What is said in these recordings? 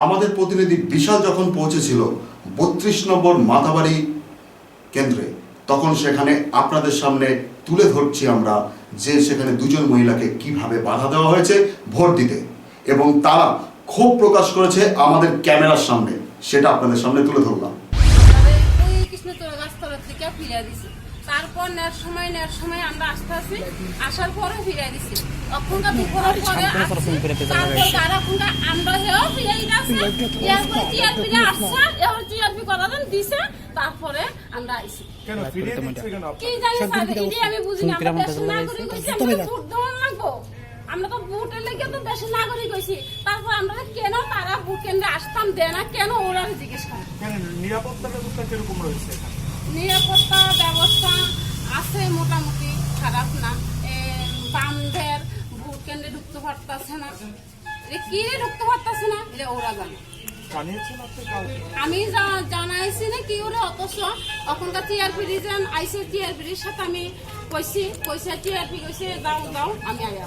আমাদের প্রতিনিধি বিশাল যখন পৌঁছেছিল বত্রিশ নম্বর মাতাবাড়ি কেন্দ্রে, তখন সেখানে আপনাদের সামনে তুলে ধরছি আমরা যে সেখানে দুজন মহিলাকে কীভাবে বাধা দেওয়া হয়েছে ভোট দিতে। এবং তারা ক্ষোভ প্রকাশ করেছে আমাদের ক্যামেরার সামনে, সেটা আপনাদের সামনে তুলে ধরলাম। তারপর নেওয়ার সময় নেওয়ার সময় আমরা আসতে আসি আসার পরও ফিরিয়ে দিছি। অক্ষণটা দুপুরের পরে তারপর তারা আমরা হেও ফিরিয়ে দিতে এরপরে টিআরপি আসছে এবার টিআরপি করালেন দিছে তারপরে আমরা আইছি। কেন ফিরিয়ে দিচ্ছে কেন? কি জানি স্যার এটি আমি বুঝি না আমরা দেশের নাগরিক হইছি আমরা তো ভোট দেওয়ার লাগবো। আমরা তো ভোটের লেগে তো দেশের নাগরিক হইছি তারপর আমরা কেন তারা ভোট কেন্দ্রে আসতাম দেয় না কেন ওরা জিজ্ঞেস করে? নিরাপত্তা ব্যবস্থা কীরকম রয়েছে? নিরাপত্তা ব্যবস্থা আছে মোটামুটি খারাপ না। বামদের ভোট কেন্দ্রে ঢুকতে পারতেছে না। কি ঢুকতে পারতেছে না? এটা ওরা জানে। আমি জানাইছি না কি ওরা অথচ ওখানকার টিআরপি রিজন আইসি টিআরপির সাথে আমি কইছি কইছে টিআরপি কইছে দাও দাও আমি আয়া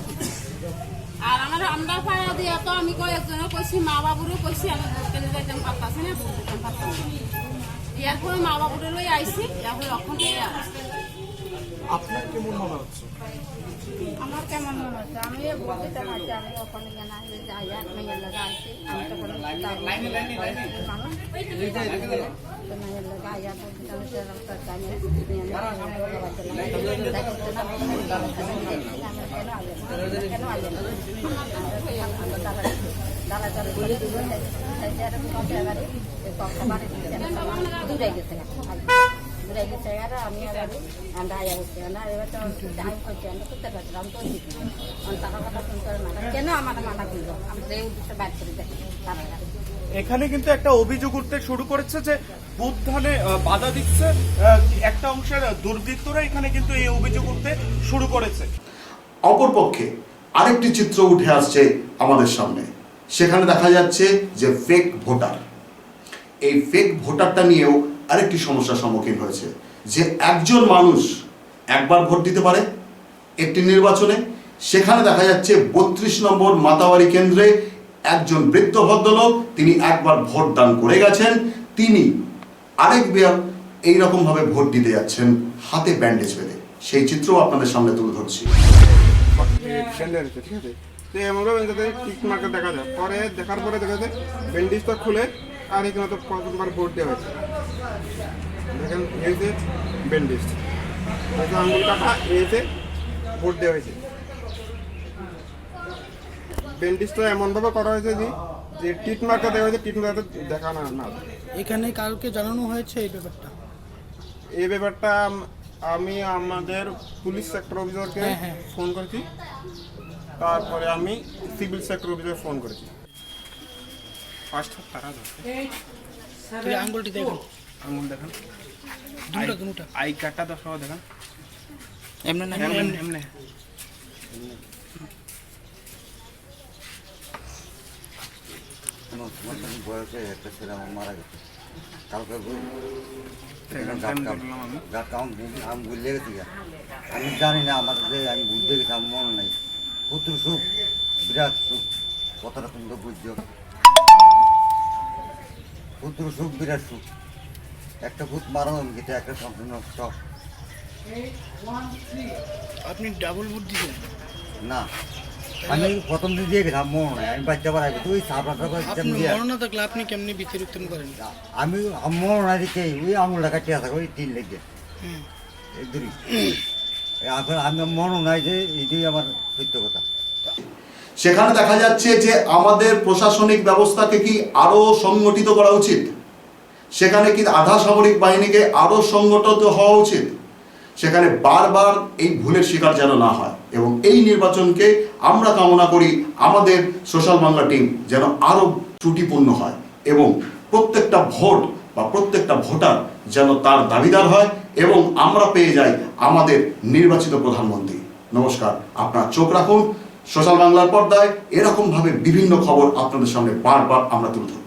আর আমার আমরা পাড়া দিয়া তো আমি কয়েকজনের কইছি মা বাবুরও কইছি আমি ভোট কেন্দ্রে যাইতাম পারতাছি না ভোট দিতাম পারতাম না এরপরে মা বাবুরে লই আইছি এরপরে অখন আপনার কেমন মনে হচ্ছে? আমার কেমন মনে হচ্ছে? আমি ভোট দিতে আমি ওখানে জানা যাই আর মেয়ের লোক আসছি আমি তো কোনো মেয়ের আইয়া ভোট দিতে আমি সেরকম তো জানি কেন আইয়া না? কেন আইয়া না? আমরা দাদা এখানে কিন্তু একটা অভিযোগ উঠতে শুরু করেছে যে বুথ ধানে বাধা দিচ্ছে একটা অংশের দুর্বৃত্তরা এখানে কিন্তু এই অভিযোগ উঠতে শুরু করেছে। অপরপক্ষে আরেকটি চিত্র উঠে আসছে আমাদের সামনে। সেখানে দেখা যাচ্ছে যে ফেক ভোটার এই ফেক ভোটারটা নিয়েও আরেকটি সমস্যার সম্মুখীন হয়েছে। যে একজন মানুষ একবার ভোট দিতে পারে একটি নির্বাচনে, সেখানে দেখা যাচ্ছে বত্রিশ নম্বর মাতাবাড়ি কেন্দ্রে একজন বৃদ্ধ ভদ্রলোক, তিনি একবার ভোট দান করে গেছেন, তিনি আরেক বার এইরকমভাবে ভোট দিতে যাচ্ছেন হাতে ব্যান্ডেজ বেঁধে। সেই চিত্রও আপনাদের সামনে তুলে ধরছি। ঠিক তো এমনভাবে যাতে টিক মার্কে দেখা যায়। পরে দেখার পরে দেখা যায় ব্যান্ডেজটা খুলে আর এখানে তো প্রথমবার বোর্ড দেওয়া হয়েছে। দেখেন এই যে ব্যান্ডেজ। হয়তো আঙুল কাটা এতে বোর্ড দেওয়া হয়েছে। ব্যান্ডেজটা এমনভাবে করা হয়েছে যে যে টিট মার্কা দেওয়া হয়েছে টিট মার্কা দেখা না না। এখানে কাউকে জানানো হয়েছে এই ব্যাপারটা? এই ব্যাপারটা আমি আমাদের পুলিশ সেক্টর অফিসারকে হ্যাঁ, হ্যাঁ। ফোন করেছি। তারপরে আমি সিভিল সেক্টর অফিসার ফোন করেছি। ফার্স্ট তারা যাচ্ছে তুই আঙ্গুলটি দেখুন। আঙুল দেখেন। দুটা দুটা। আই কার্ডটা সহ দেখেন। এমনি না এমনি এমনি। বয়সে একটা ছেলে আমার মারা গেছে কালকে আমি। জানি না আমার যে আমি বুঝতে গেছি আমার মনে নাই। পুত্র সুখ বিরাট সুখ কথাটা তো বুঝছ। পুত্র সুখ বিরাট সুখ। একটা ভূত মারানো গেছে একটা সম্পূর্ণ স্টক আপনি ডাবল বুট দিয়েছেন না আমি প্রথম দিন দিয়ে গেছিলাম মনে আমি বাচ্চা বাড়াই তুই আপনি মরণ থাকলে আপনি কেমনি বিতরিতন করেন? আমি নাই দিকে ওই আঙুলটা কাটিয়ে থাকে ওই তিন লেগে। হুম। এই দূরি আমার সেখানে দেখা যাচ্ছে যে আমাদের প্রশাসনিক ব্যবস্থাকে কি আরও সংগঠিত করা উচিত? সেখানে কি আধা সামরিক বাহিনীকে আরও সংগঠিত হওয়া উচিত? সেখানে বারবার এই ভুলের শিকার যেন না হয় এবং এই নির্বাচনকে আমরা কামনা করি আমাদের সোশ্যাল বাংলা টিম যেন আরও ত্রুটিপূর্ণ হয় এবং প্রত্যেকটা ভোট বা প্রত্যেকটা ভোটার যেন তার দাবিদার হয় এবং আমরা পেয়ে যাই আমাদের নির্বাচিত প্রধানমন্ত্রী। নমস্কার, আপনার চোখ রাখুন। সোশ্যাল বাংলার পর্দায় এরকমভাবে বিভিন্ন খবর আপনাদের সামনে বারবার আমরা তুলে ধরব।